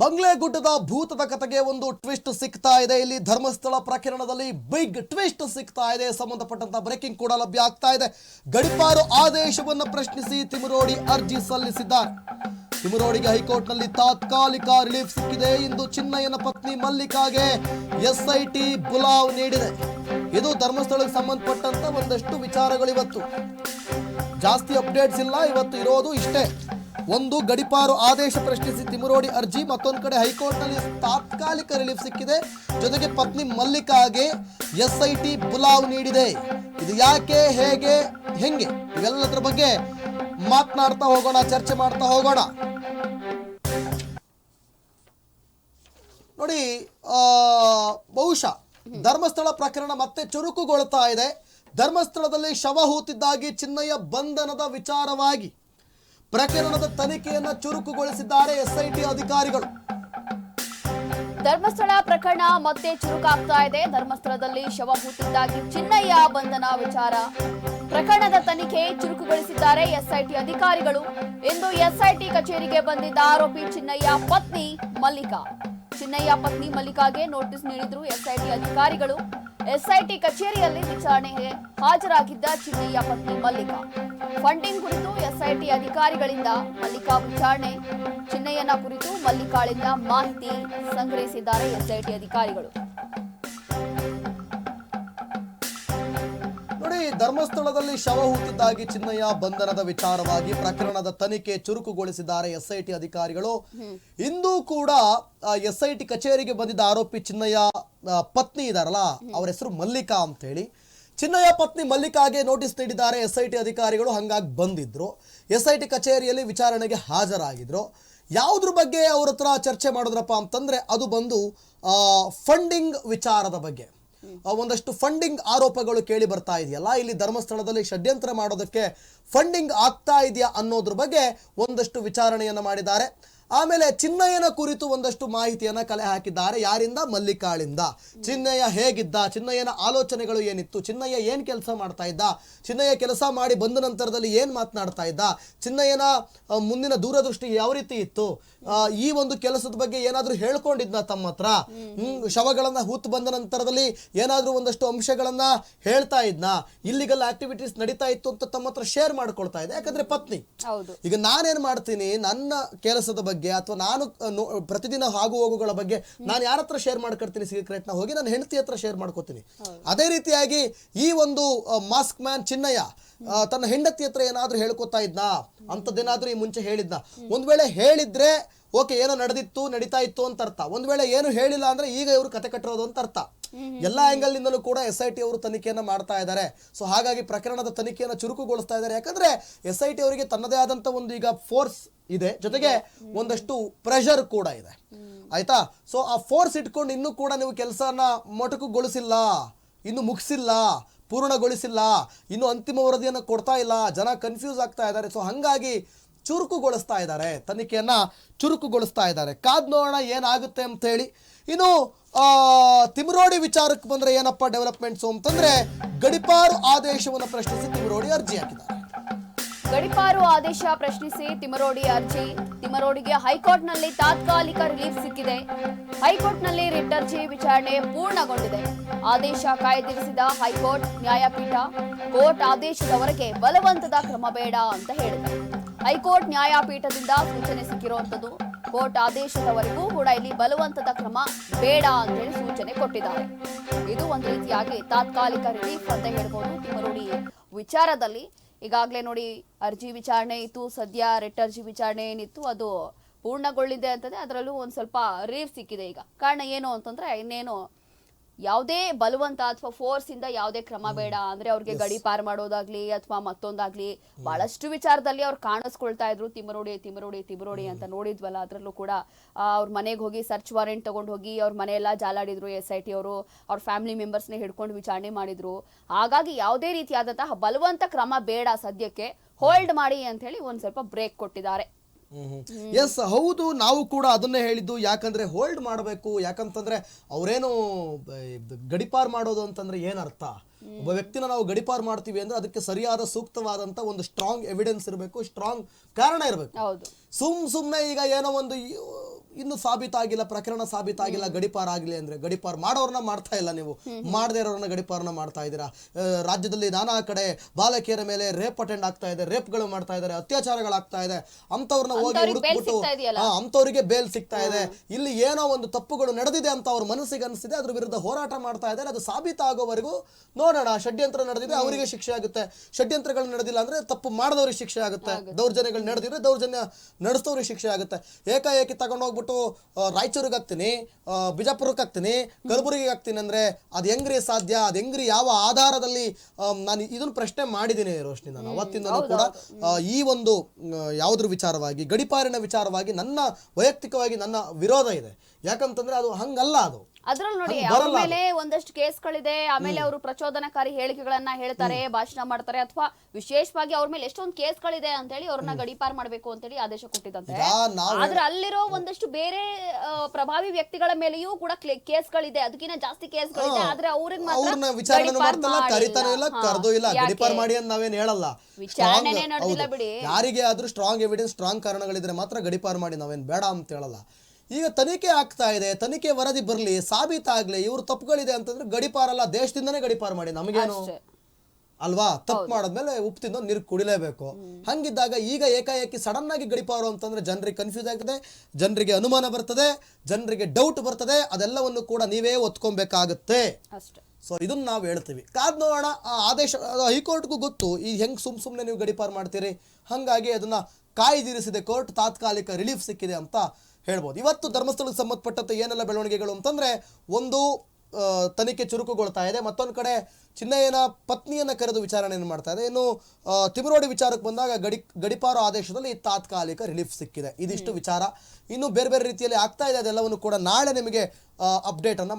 ಬಂಗ್ಲೆಗುಡ್ಡದ ಭೂತದ ಕಥೆಗೆ ಒಂದು ಟ್ವಿಸ್ಟ್ ಸಿಗ್ತಾ ಇದೆ. ಇಲ್ಲಿ ಧರ್ಮಸ್ಥಳ ಪ್ರಕರಣದಲ್ಲಿ ಬಿಗ್ ಟ್ವಿಸ್ಟ್ ಸಿಗ್ತಾ ಇದೆ. ಸಂಬಂಧಪಟ್ಟಂತ ಬ್ರೇಕಿಂಗ್ ಕೂಡ ಲಭ್ಯ ಆಗ್ತಾ ಇದೆ. ಗಡಿಪಾರು ಆದೇಶವನ್ನು ಪ್ರಶ್ನಿಸಿ ತಿಮುರೋಡಿ ಅರ್ಜಿ ಸಲ್ಲಿಸಿದ್ದಾರೆ. ತಿಮುರೋಡಿಗೆ ಹೈಕೋರ್ಟ್ನಲ್ಲಿ ತಾತ್ಕಾಲಿಕ ರಿಲೀಫ್ ಸಿಕ್ಕಿದೆ. ಇಂದು ಚಿನ್ನಯ್ಯನ ಪತ್ನಿ ಮಲ್ಲಿಕಾಗೆ ಎಸ್ಐಟಿ ಬುಲಾವ್ ನೀಡಿದೆ. ಇದು ಧರ್ಮಸ್ಥಳಕ್ಕೆ ಸಂಬಂಧಪಟ್ಟಂತ ಒಂದಷ್ಟು ವಿಚಾರಗಳು ಇವತ್ತು ಜಾಸ್ತಿ ಅಪ್ಡೇಟ್ಸ್ ಇಲ್ಲ. ಇವತ್ತು ಇರೋದು ಇಷ್ಟೇ. ಒಂದು ಗಡಿಪಾರು ಆದೇಶ ಪ್ರಶ್ನಿಸಿ ತಿಮುರೋಡಿ ಅರ್ಜಿ, ಮತ್ತೊಂದು ಕಡೆ ಹೈಕೋರ್ಟ್ನಲ್ಲಿ ತಾತ್ಕಾಲಿಕ ರಿಲೀಫ್ ಸಿಕ್ಕಿದೆ. ಜೊತೆಗೆ ಪತ್ನಿ ಮಲ್ಲಿಕಾಗೆ ಎಸ್ ಐ ಟಿ ಬುಲಾವ್ ನೀಡಿದೆ. ಇದು ಯಾಕೆ, ಹೇಗೆ, ಹೆಂಗೆ? ಇವೆಲ್ಲದರ ಬಗ್ಗೆ ಮಾತನಾಡ್ತಾ ಹೋಗೋಣ, ಚರ್ಚೆ ಮಾಡ್ತಾ ಹೋಗೋಣ. ನೋಡಿ ಬಹುಶಃ ಧರ್ಮಸ್ಥಳ ಪ್ರಕರಣ ಮತ್ತೆ ಚುರುಕುಗೊಳ್ತಾ ಇದೆ. ಧರ್ಮಸ್ಥಳದಲ್ಲಿ ಶವ ಹೂತಿದ್ದಾಗಿ ಚಿನ್ನಯ್ಯ ಬಂಧನದ ವಿಚಾರವಾಗಿ ಪ್ರಕರಣದ ತನಿಖೆಯನ್ನು ಚುರುಕುಗೊಳಿಸಿದ್ದಾರೆ ಎಸ್ಐಟಿ ಅಧಿಕಾರಿಗಳು. ಧರ್ಮಸ್ಥಳ ಪ್ರಕರಣ ಮತ್ತೆ ಚುರುಕಾಗ್ತಾ ಇದೆ. ಧರ್ಮಸ್ಥಳದಲ್ಲಿ ಶವ ಹುಟ್ಟಿದ್ದಾಗಿ ಚಿನ್ನಯ್ಯ ಬಂಧನ ವಿಚಾರ. ಪ್ರಕರಣದ ತನಿಖೆ ಚುರುಕುಗೊಳಿಸಿದ್ದಾರೆ ಎಸ್ಐಟಿ ಅಧಿಕಾರಿಗಳು. ಇಂದು ಎಸ್ಐಟಿ ಕಚೇರಿಗೆ ಬಂದಿದ್ದ ಆರೋಪಿ ಚಿನ್ನಯ್ಯ ಪತ್ನಿ ಮಲ್ಲಿಕಾ. ಚಿನ್ನಯ್ಯ ಪತ್ನಿ ಮಲ್ಲಿಕಾಗೆ ನೋಟಿಸ್ ನೀಡಿದ್ರು ಎಸ್ಐಟಿ ಅಧಿಕಾರಿಗಳು. ಎಸ್ಐಟಿ ಕಚೇರಿಯಲ್ಲಿ ವಿಚಾರಣೆಗೆ ಹಾಜರಾಗಿದ್ದ ಚಿನ್ನಯ್ಯ ಪತ್ನಿ ಮಲ್ಲಿಕಾ. ಫಂಡಿಂಗ್ ಕುರಿತು ಎಸ್ಐಟಿ ಅಧಿಕಾರಿಗಳಿಂದ ಮಲ್ಲಿಕಾ ವಿಚಾರಣೆ. ಚಿನ್ನಯ್ಯನ ಕುರಿತು ಮಲ್ಲಿಕಾಳಿಂದ ಮಾಹಿತಿ ಸಂಗ್ರಹಿಸಿದ್ದಾರೆ ಎಸ್ಐಟಿ ಅಧಿಕಾರಿಗಳು. ನೋಡಿ ಧರ್ಮಸ್ಥಳದಲ್ಲಿ ಶವ ಹೂತಿದ್ದಾಗಿ ಚಿನ್ನಯ್ಯ ಬಂಧನದ ವಿಚಾರವಾಗಿ ಪ್ರಕರಣದ ತನಿಖೆ ಚುರುಕುಗೊಳಿಸಿದ್ದಾರೆ ಎಸ್ಐಟಿ ಅಧಿಕಾರಿಗಳು. ಇಂದು ಕೂಡ ಎಸ್ಐಟಿ ಕಚೇರಿಗೆ ಬಂದಿದ್ದ ಆರೋಪಿ ಚಿನ್ನಯ್ಯ ಪತ್ನಿ ಇದಾರಲ್ಲ, ಅವರ ಹೆಸರು ಮಲ್ಲಿಕಾ ಅಂತ ಹೇಳಿ ಚಿನ್ನಯ್ಯ ಪತ್ನಿ ಮಲ್ಲಿಕಾಗೆ ನೋಟಿಸ್ ನೀಡಿದ್ದಾರೆ, ಎಸ್ಐಟಿ ಅಧಿಕಾರಿಗಳು ಹಂಗಾಗಿ ಬಂದಿದ್ರು. ಎಸ್ಐಟಿ ಕಚೇರಿಯಲ್ಲಿ ವಿಚಾರಣೆಗೆ ಹಾಜರಾಗಿದ್ರು. ಯಾವುದ್ರ ಬಗ್ಗೆ ಅವ್ರ ಚರ್ಚೆ ಮಾಡಿದ್ರಪ್ಪ ಅಂತಂದ್ರೆ ಅದು ಬಂದು ಫಂಡಿಂಗ್ ವಿಚಾರದ ಬಗ್ಗೆ. ಒಂದಷ್ಟು ಫಂಡಿಂಗ್ ಆರೋಪಗಳು ಕೇಳಿ ಬರ್ತಾ ಇದೆಯಲ್ಲ? ಇಲ್ಲಿ ಧರ್ಮಸ್ಥಳದಲ್ಲಿ ಷಡ್ಯಂತ್ರ ಮಾಡೋದಕ್ಕೆ ಫಂಡಿಂಗ್ ಆಗ್ತಾ ಇದೆಯಾ ಅನ್ನೋದ್ರ ಬಗ್ಗೆ ಒಂದಷ್ಟು ವಿಚಾರಣೆಯನ್ನು ಮಾಡಿದ್ದಾರೆ. ಆಮೇಲೆ ಚಿನ್ನಯ್ಯನ ಕುರಿತು ಒಂದಷ್ಟು ಮಾಹಿತಿಯನ್ನು ಕಲೆ ಹಾಕಿದ್ದಾರೆ. ಯಾರಿಂದ? ಮಲ್ಲಿಕಾಳಿಂದ. ಚಿನ್ನಯ್ಯ ಹೇಗಿದ್ದ? ಚಿನ್ನಯ್ಯನ ಆಲೋಚನೆಗಳು ಏನಿತ್ತು? ಚಿನ್ನಯ್ಯ ಏನು ಕೆಲಸ ಮಾಡ್ತಾ ಇದ್ದ? ಚಿನ್ನಯ್ಯ ಕೆಲಸ ಮಾಡಿ ಬಂದ ನಂತರದಲ್ಲಿ ಏನು ಮಾತನಾಡ್ತಾ ಇದ್ದ? ಚಿನ್ನಯ್ಯನ ಮುಂದಿನ ದೂರದೃಷ್ಟಿ ಯಾವ ರೀತಿ ಇತ್ತು? ಈ ಒಂದು ಕೆಲಸದ ಬಗ್ಗೆ ಏನಾದರೂ ಹೇಳ್ಕೊಂಡಿದ್ನ ತಮ್ಮ ಹತ್ರ? ಹ್ಮ್ ಶವಗಳನ್ನ ಹೂತ್ ಬಂದ ನಂತರದಲ್ಲಿ ಏನಾದರೂ ಒಂದಷ್ಟು ಅಂಶಗಳನ್ನು ಹೇಳ್ತಾ ಇದ್ನ? ಇಲ್ಲಿಗೆಲ್ಲ ಆಕ್ಟಿವಿಟೀಸ್ ನಡೀತಾ ಇತ್ತು ಅಂತ ತಮ್ಮ ಹತ್ರ ಶೇರ್ ಮಾಡ್ಕೊಳ್ತಾ ಇದೆ ಯಾಕಂದ್ರೆ ಪತ್ನಿ. ಈಗ ನಾನೇನ್ ಮಾಡ್ತೀನಿ? ನನ್ನ ಕೆಲಸದ ಬಗ್ಗೆ ಅಥವಾ ನಾನು ಪ್ರತಿದಿನ ಆಗು ಹೋಗುಗಳ ಬಗ್ಗೆ ನಾನು ಯಾರ ಹತ್ರ ಶೇರ್ ಮಾಡ್ಕೊಳ್ತೀನಿ ಸೀಕ್ರೆಟ್ನ? ಹೋಗಿ ನನ್ನ ಹೆಂಡತಿ ಹತ್ರ ಶೇರ್ ಮಾಡ್ಕೋತೀನಿ. ಅದೇ ರೀತಿಯಾಗಿ ಈ ಒಂದು ಮಾಸ್ಕ್ ಮ್ಯಾನ್ ಚಿನ್ನಯ್ಯ ತನ್ನ ಹೆಂಡತಿ ಹತ್ರ ಏನಾದ್ರೂ ಹೇಳ್ಕೊತಾ ಇದ್ನಾ? ಅಂಥದ್ದೇನಾದ್ರೂ ಈ ಮುಂಚೆ ಹೇಳಿದ್ನ? ಒಂದ್ ವೇಳೆ ಹೇಳಿದ್ರೆ ಓಕೆ ಏನೋ ನಡೆದಿತ್ತು ನಡೀತಾ ಇತ್ತು ಅಂತ ಅರ್ಥ. ಒಂದ್ ವೇಳೆ ಏನು ಹೇಳಿಲ್ಲ ಅಂದ್ರೆ ಈಗ ಇವರು ಕತೆ ಕಟ್ಟಿರೋದು ಅಂತ ಅರ್ಥ. ಎಲ್ಲ ಆಂಗಲ್ ನಿಂದಲೂ ಕೂಡ ಎಸ್ ಐ ಟಿ ಅವರು ತನಿಖೆಯನ್ನು ಮಾಡ್ತಾ ಇದ್ದಾರೆ. ಸೊ ಹಾಗಾಗಿ ಪ್ರಕರಣದ ತನಿಖೆಯನ್ನು ಚುರುಕುಗೊಳಿಸ್ತಾ ಇದ್ದಾರೆ. ಯಾಕಂದ್ರೆ ಎಸ್ ಐ ಟಿ ಅವರಿಗೆ ತನ್ನದೇ ಆದಂತ ಒಂದು ಈಗ ಫೋರ್ಸ್ ಇದೆ. ಜೊತೆಗೆ ಒಂದಷ್ಟು ಪ್ರೆಷರ್ ಕೂಡ ಇದೆ. ಆಯ್ತಾ? ಸೊ ಆ ಫೋರ್ಸ್ ಇಟ್ಕೊಂಡು ಇನ್ನೂ ಕೂಡ ನೀವು ಕೆಲಸನ ಮೊಟಕುಗೊಳಿಸಿಲ್ಲ ಇನ್ನು ಮುಗಿಸಿಲ್ಲ ಪೂರ್ಣಗೊಳಿಸಿಲ್ಲ ಇನ್ನು ಅಂತಿಮ ವರದಿಯನ್ನು ಕೊಡ್ತಾ ಇಲ್ಲ ಜನ ಕನ್ಫ್ಯೂಸ್ ಆಗ್ತಾ ಇದ್ದಾರೆ. ಸೊ ಹಂಗಾಗಿ ಚುರುಕುಗೊಳಿಸ್ತಾ ಇದ್ದಾರೆ. ತನಿಖೆಯನ್ನು ಚುರುಕುಗೊಳಿಸ್ತಾ ಇದ್ದಾರೆ. ಕಾದ್ ನೋಡೋಣ ಏನಾಗುತ್ತೆ ಅಂತ ಹೇಳಿ. ಇನ್ನು ತಿಮರೋಡಿ ವಿಚಾರಕ್ಕೆ ಬಂದ್ರೆ ಏನಪ್ಪ ಡೆವಲಪ್ಮೆಂಟ್ಸು ಅಂತಂದ್ರೆ ಗಡಿಪಾರು ಆದೇಶವನ್ನು ಪ್ರಶ್ನಿಸಿ ತಿಮರೋಡಿ ಅರ್ಜಿ ಹಾಕಿದ್ದಾರೆ. ಗಡಿಪಾರು ಆದೇಶ ಪ್ರಶ್ನಿಸಿ ತಿಮರೋಡಿ ಅರ್ಜಿ. ತಿಮರೋಡಿಗೆ ಹೈಕೋರ್ಟ್ನಲ್ಲಿ ತಾತ್ಕಾಲಿಕ ರಿಲೀಫ್ ಸಿಕ್ಕಿದೆ. ಹೈಕೋರ್ಟ್ನಲ್ಲಿ ರಿಟ್ ಅರ್ಜಿ ವಿಚಾರಣೆ ಪೂರ್ಣಗೊಂಡಿದೆ. ಆದೇಶ ಕಾಯ್ದಿರಿಸಿದ ಹೈಕೋರ್ಟ್ ನ್ಯಾಯಪೀಠ ಕೋರ್ಟ್ ಆದೇಶದವರೆಗೆ ಬಲವಂತದ ಕ್ರಮ ಬೇಡ ಅಂತ ಹೇಳಿದೆ. ಹೈಕೋರ್ಟ್ ನ್ಯಾಯಪೀಠದಿಂದ ಸೂಚನೆ ಸಿಕ್ಕಿರುವಂತದ್ದು ಕೋರ್ಟ್ ಆದೇಶದವರೆಗೂ ಕೂಡ ಇಲ್ಲಿ ಬಲವಂತದ ಕ್ರಮ ಬೇಡ ಅಂತ ಹೇಳಿ ಸೂಚನೆ ಕೊಟ್ಟಿದ್ದಾರೆ. ಇದು ಒಂದು ರೀತಿಯಾಗಿ ತಾತ್ಕಾಲಿಕ ರಿಲೀಫ್ ಅಂತ ಹೇಳ್ಬೋದು. ತಿಮರೋಡಿ ವಿಚಾರದಲ್ಲಿ ಈಗಾಗಲೇ ನೋಡಿ ಅರ್ಜಿ ವಿಚಾರಣೆ ಇತ್ತು. ಸದ್ಯ ರೆಟ್ ಅರ್ಜಿ ವಿಚಾರಣೆ ಏನಿತ್ತು, ಅದು ಪೂರ್ಣಗೊಳ್ಳಿದೆ ಅಂತಂದ್ರೆ ಅದರಲ್ಲೂ ಒಂದು ಸ್ವಲ್ಪ ರಿಲೀಫ್ ಸಿಕ್ಕಿದೆ ಈಗ. ಕಾರಣ ಏನು ಅಂತಂದ್ರೆ ಇನ್ನೇನು ಯಾವುದೇ ಬಲವಂತ ಅಥವಾ ಫೋರ್ಸ್ ಇಂದ ಯಾವುದೇ ಕ್ರಮ ಬೇಡ. ಅಂದ್ರೆ ಅವ್ರಿಗೆ ಗಡಿ ಪಾರ್ ಮಾಡೋದಾಗ್ಲಿ ಅಥವಾ ಮತ್ತೊಂದಾಗ್ಲಿ ಬಹಳಷ್ಟು ವಿಚಾರದಲ್ಲಿ ಅವ್ರು ಕಾಣಿಸ್ಕೊಳ್ತಾ ಇದ್ರು. ತಿಮರೋಡಿ ತಿಮರೋಡಿ ತಿಮರೋಡಿ ಅಂತ ನೋಡಿದ್ವಲ್ಲ ಅದರಲ್ಲೂ ಕೂಡ ಅವ್ರ ಮನೆಗೆ ಹೋಗಿ ಸರ್ಚ್ ವಾರೆಂಟ್ ತಗೊಂಡು ಹೋಗಿ ಅವ್ರ ಮನೆಯೆಲ್ಲ ಜಾಲಾಡಿದ್ರು ಎಸ್ ಐ ಟಿ ಅವರು. ಅವ್ರ ಫ್ಯಾಮಿಲಿ ಮೆಂಬರ್ಸ್ನ ಹಿಡ್ಕೊಂಡು ವಿಚಾರಣೆ ಮಾಡಿದ್ರು. ಹಾಗಾಗಿ ಯಾವುದೇ ರೀತಿಯಾದಂತಹ ಬಲವಂತ ಕ್ರಮ ಬೇಡ ಸದ್ಯಕ್ಕೆ. ಹೋಲ್ಡ್ ಮಾಡಿ ಅಂತ ಹೇಳಿ ಒಂದ್ ಸ್ವಲ್ಪ ಬ್ರೇಕ್ ಕೊಟ್ಟಿದ್ದಾರೆ. ಎಸ್ ಹೌದು ನಾವು ಕೂಡ ಅದನ್ನೇ ಹೇಳಿದ್ದು. ಯಾಕಂದ್ರೆ ಹೋಲ್ಡ್ ಮಾಡಬೇಕು. ಯಾಕಂತಂದ್ರೆ ಅವರೇನು ಗಡಿಪಾರ್ ಮಾಡೋದು ಅಂತಂದ್ರೆ ಏನರ್ಥ ಅರ್ಥ? ಒಬ್ಬ ವ್ಯಕ್ತಿನ ನಾವು ಗಡಿಪಾರ್ ಮಾಡ್ತೀವಿ ಅಂದ್ರೆ ಅದಕ್ಕೆ ಸರಿಯಾದ ಸೂಕ್ತವಾದಂತ ಒಂದು ಸ್ಟ್ರಾಂಗ್ ಎವಿಡೆನ್ಸ್ ಇರಬೇಕು ಸ್ಟ್ರಾಂಗ್ ಕಾರಣ ಇರಬೇಕು. ಸುಮ್ ಸುಮ್ನೆ ಈಗ ಏನೋ ಒಂದು ಇನ್ನು ಸಾಬೀತಾಗಿಲ್ಲ ಪ್ರಕರಣ ಸಾಬೀತಾಗಿಲ್ಲ ಗಡಿಪಾರ ಆಗಲಿ ಅಂದ್ರೆ ಗಡಿಪಾರ ಮಾಡೋರ್ನ ಮಾಡ್ತಾ ಇಲ್ಲ ನೀವು. ಮಾಡದೇ ಇರೋರನ್ನ ಗಡಿಪಾರನ ಮಾಡ್ತಾ ಇದ್ದೀರಾ? ರಾಜ್ಯದಲ್ಲಿ ನಾನಾ ಕಡೆ ಬಾಲಕಿಯರ ಮೇಲೆ ರೇಪ್ ಅಟೆಂಡ್ ಆಗ್ತಾ ಇದೆ ರೇಪ್ಗಳು ಮಾಡ್ತಾ ಇದ್ದಾರೆ ಅತ್ಯಾಚಾರಗಳಾಗ್ತಾ ಇದೆ. ಅಂತವ್ರನ್ನ ಹೋಗಿ ಹುಡುಕ್ಬಿಟ್ಟು ಅಂತವರಿಗೆ ಬೇಲ್ ಸಿಗ್ತಾ ಇದೆ. ಇಲ್ಲಿ ಏನೋ ಒಂದು ತಪ್ಪುಗಳು ನಡೆದಿದೆ ಅಂತ ಅವ್ರ ಮನಸ್ಸಿಗೆ ಅನಿಸಿದೆ ಅದ್ರ ವಿರುದ್ಧ ಹೋರಾಟ ಮಾಡ್ತಾ ಇದ್ದಾರೆ. ಅದು ಸಾಬೀತಾಗೋವರೆಗೂ ನೋಡೋಣ ಷಡ್ಯಂತ್ರ ನಡೆದಿದೆ ಅವರಿಗೆ ಶಿಕ್ಷೆ ಆಗುತ್ತೆ. ಷಡ್ಯಂತ್ರಗಳು ನಡೆದಿಲ್ಲ ಅಂದ್ರೆ ತಪ್ಪು ಮಾಡಿದವ್ರಿಗೆ ಶಿಕ್ಷೆ ಆಗುತ್ತೆ. ದೌರ್ಜನ್ಯಗಳು ನಡೆದಿದ್ರೆ ದೌರ್ಜನ್ಯ ನಡೆಸೋರಿಗೆ ಶಿಕ್ಷೆ ಆಗುತ್ತೆ. ಏಕಾಏಕಿ ತಗೊಂಡೋಗ್ಬಿಟ್ಟು ಆ, ರಾಯಚೂರಿಗೆ ಹಾಕ್ತೀನಿ ಬಿಜಾಪುರಕ್ಕೆ ಹಾಕ್ತೀನಿ ಕಲಬುರಗಿಗೆ ಹಾಕ್ತೀನಿ ಅಂದರೆ ಅದು ಹೆಂಗ್ರಿ ಸಾಧ್ಯ? ಅದು ಹೆಂಗ್ರಿ? ಯಾವ ಆಧಾರದಲ್ಲಿ ನಾನು ಇದನ್ನ ಪ್ರಶ್ನೆ ಮಾಡಿದ್ದೀನಿ ರೋಶ್ನಿ ನಾನು. ಅವತ್ತಿಂದಲೂ ಕೂಡ ಈ ಒಂದು ಯಾವುದ್ರ ವಿಚಾರವಾಗಿ ಗಡಿಪಾರಿನ ವಿಚಾರವಾಗಿ ನನ್ನ ವೈಯಕ್ತಿಕವಾಗಿ ನನ್ನ ವಿರೋಧ ಇದೆ. ಯಾಕಂತಂದ್ರೆ ಅದು ಹಂಗಲ್ಲ ಅದು. ಅದ್ರಲ್ಲಿ ನೋಡಿ ಆಮೇಲೆ ಅವ್ರ ಮೇಲೆ ಒಂದಷ್ಟು ಕೇಸ್ಗಳಿದೆ ಆಮೇಲೆ ಅವರು ಪ್ರಚೋದನಕಾರಿ ಹೇಳಿಕೆಗಳನ್ನ ಹೇಳ್ತಾರೆ ಭಾಷಣ ಮಾಡ್ತಾರೆ ಅಥವಾ ವಿಶೇಷವಾಗಿ ಅವ್ರ ಮೇಲೆ ಎಷ್ಟೊಂದು ಕೇಸ್ಗಳಿದೆ ಅಂತ ಹೇಳಿ ಅವ್ರನ್ನ ಗಡಿಪಾರ್ ಮಾಡ್ಬೇಕು ಅಂತ ಹೇಳಿ ಆದೇಶ ಕೊಟ್ಟಿದಂತೆ ಈಗ ಆದ್ರೆ ಅಲ್ಲಿರೋ ಒಂದಷ್ಟು ಬೇರೆ ಪ್ರಭಾವಿ ವ್ಯಕ್ತಿಗಳ ಮೇಲೆಯೂ ಕೂಡ ಕೇಸ್ ಕೇಸ್ಗಳಿದೆ ಅದಕ್ಕಿಂತ ಜಾಸ್ತಿ ಕೇಸ್ಗಳಿದೆ ಆದ್ರೆ ಅವ್ರಿಗೆ ಮಾತ್ರ ವಿಚಾರಣೆ ಮಾಡ್ತಲ್ಲ ಕರಿತಾನೂ ಇಲ್ಲ. ಕರೆದು ಇಲ್ಲ? ಗಡಿಪಾರ್ ಮಾಡಿ ಅಂತ ನಾವೇನ್ ಹೇಳಲ್ಲ. ವಿಚಾರಣೆನೇ ನಡೆದಿಲ್ಲ ಬಿಡಿ. ಯಾರಿಗೆ ಆದ್ರೂ ಸ್ಟ್ರಾಂಗ್ ಎವಿಡೆನ್ಸ್ ಸ್ಟ್ರಾಂಗ್ ಕಾರಣಗಳಿದ್ರೆ ಮಾತ್ರ ಗಡಿಪಾರ್ ಮಾಡಿ ನಾವೇನ್ ಬೇಡ ಅಂತ ಹೇಳಲ್ಲ. ಈಗ ತನಿಖೆ ಆಗ್ತಾ ಇದೆ ತನಿಖೆ ವರದಿ ಬರಲಿ ಸಾಬೀತಾಗ್ಲಿ ಇವರು ತಪ್ಪುಗಳಿದೆ ಅಂತಂದ್ರೆ ಗಡಿಪಾರಲ್ಲ ದೇಶದಿಂದನೇ ಗಡಿಪಾರು ಮಾಡಿ ನಮಗೇನು? ಅಲ್ವಾ? ತಪ್ಪು ಮಾಡಿದ್ಮೇಲೆ ಉಪ್ಪು ತಿಂದು ನೀರು ಕುಡಿಲೇಬೇಕು. ಹಂಗಿದ್ದಾಗ ಈಗ ಏಕಾಏಕಿ ಸಡನ್ ಆಗಿ ಗಡಿಪಾರು ಅಂತಂದ್ರೆ ಜನರಿಗೆ ಕನ್ಫ್ಯೂಸ್ ಆಗ್ತದೆ ಜನರಿಗೆ ಅನುಮಾನ ಬರ್ತದೆ ಜನರಿಗೆ ಡೌಟ್ ಬರ್ತದೆ ಅದೆಲ್ಲವನ್ನು ಕೂಡ ನೀವೇ ಒತ್ಕೊಬೇಕಾಗತ್ತೆ. ಸೊ ಇದನ್ನ ನಾವು ಹೇಳ್ತೀವಿ. ಕಾದ್ ನೋಡೋಣ ಆ ಆದೇಶ ಹೈಕೋರ್ಟ್ಗೂ ಗೊತ್ತು ಈ ಹೆಂಗ್ ಸುಮ್ ಸುಮ್ನೆ ನೀವು ಗಡಿಪಾರು ಮಾಡ್ತೀರಿ? ಹಂಗಾಗಿ ಅದನ್ನ ಕಾಯ್ದಿರಿಸಿದೆ ಕೋರ್ಟ್ ತಾತ್ಕಾಲಿಕ ರಿಲೀಫ್ ಸಿಕ್ಕಿದೆ ಅಂತ ಹೇಳ್ಬೋದು. ಇವತ್ತು ಧರ್ಮಸ್ಥಳಕ್ಕೆ ಸಂಬಂಧಪಟ್ಟಂತೆ ಏನೆಲ್ಲ ಬೆಳವಣಿಗೆಗಳು ಅಂತಂದ್ರೆ, ಒಂದು ತನಿಖೆ ಚುರುಕುಗೊಳ್ತಾ ಇದೆ, ಮತ್ತೊಂದು ಕಡೆ ಚಿನ್ನಯ್ಯನ ಪತ್ನಿಯನ್ನು ಕರೆದು ವಿಚಾರಣೆಯನ್ನು ಮಾಡ್ತಾ ಇದೆ. ಇನ್ನು ತಿಮರೋಡಿ ವಿಚಾರಕ್ಕೆ ಬಂದಾಗ ಗಡಿ, ಗಡಿಪಾರು ಆದೇಶದಲ್ಲಿ ತಾತ್ಕಾಲಿಕ ರಿಲೀಫ್ ಸಿಕ್ಕಿದೆ. ಇದಿಷ್ಟು ವಿಚಾರ. ಇನ್ನು ಬೇರೆ ಬೇರೆ ರೀತಿಯಲ್ಲಿ ಆಗ್ತಾ ಇದೆ, ಅದೆಲ್ಲವನ್ನು ಕೂಡ ನಾಳೆ ನಿಮಗೆ ಅಪ್ಡೇಟ್ ಅನ್ನು.